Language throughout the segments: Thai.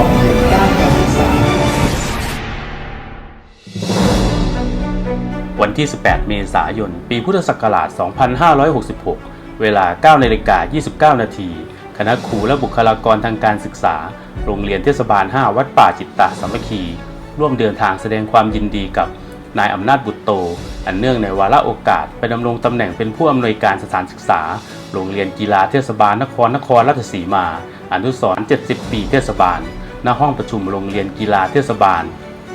องเด็ด้านการศึกษา วันที่ 18 เมษายน ปีพุทธศักราช 2566 เวลา 9นาฬิกา29 นาที คณะครูและบุคลากรทางการศึกษา โรงเรียนเทศบาล 5 วัดป่าจิตตาสามัคคี ร่วมเดินทางแสดงความยินดีกับนายอำนาจบุตรโต อันเนื่องในวาระโอกาส ไปดำรงตำแหน่งเป็นผู้อำนวยการสถานศึกษา โรงเรียนกีฬาเทศบาลนครนครราชสีมา อนุสรณ์70 ปีเทศบาล ณห้องประชุมโรงเรียนกีฬาเทศบาล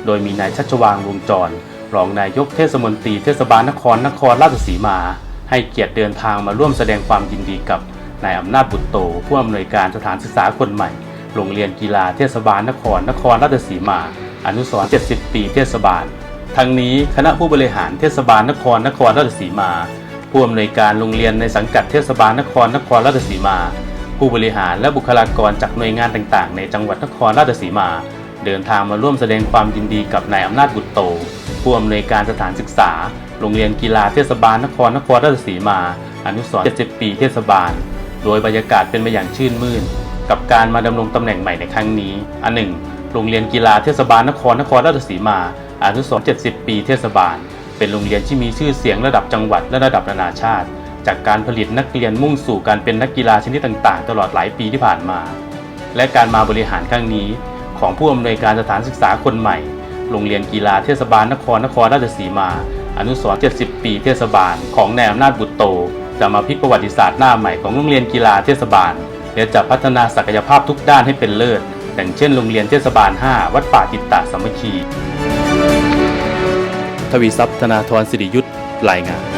โดยมีนายชัชวางวงจร รองนายกเทศมนตรีเทศบาลนครนครราชสีมา ให้เกียรติเดินทางมาร่วมแสดงความยินดีกับนายอำนาจบุตรโต ผู้อำนวยการสถานศึกษาคนใหม่ โรงเรียนกีฬาเทศบาลนครนครราชสีมา อนุสรณ์70 ปีเทศบาล ทั้งนี้คณะผู้บริหารเทศบาลนครนครราชสีมา ผู้อำนวยการโรงเรียนในสังกัดเทศบาลนครนครราชสีมา ผู้บริหารและบุคลากรจากหน่วยงานต่างๆ ในจังหวัดนครราชสีมา เดินทางมาร่วมแสดงความยินดีกับนายอำนาจบุตรโต ผู้อำนวยการสถานศึกษา โรงเรียนกีฬาเทศบาลนครนครราชสีมา อนุสรณ์70 ปีเทศบาล โดยบรรยากาศเป็นไปอย่างชื่นมื่น กับการมาดำรงตำแหน่งใหม่ในครั้งนี้ อันหนึ่งโรงเรียนกีฬาเทศบาลนครนครราชสีมา อนุสรณ์70 ปีเทศบาล เป็นโรงเรียนที่มีชื่อเสียงระดับจังหวัดและระดับนานาชาติ จากการผลิตนักเรียนมุ่งสู่การเป็นนักกีฬาชนิดต่างๆ ตลอดหลายปีที่ผ่านมา และการมาบริหารครั้งนี้ ของผู้อำนวยการสถานศึกษาคนใหม่ โรงเรียนกีฬาเทศบาลนครนครราชสีมา อนุสรณ์70 ปีเทศบาล ของนายอำนาจบุตรโต จะมาพลิกประวัติศาสตร์หน้าใหม่ของโรงเรียนกีฬาเทศบาล และจะพัฒนาศักยภาพทุกด้านให้เป็นเลิศอย่างเช่นโรงเรียนเทศบาล 5 วัดป่าจิตตะสามัคคีทวีทรัพย์ธนาธรสิริยุทธ์รายงาน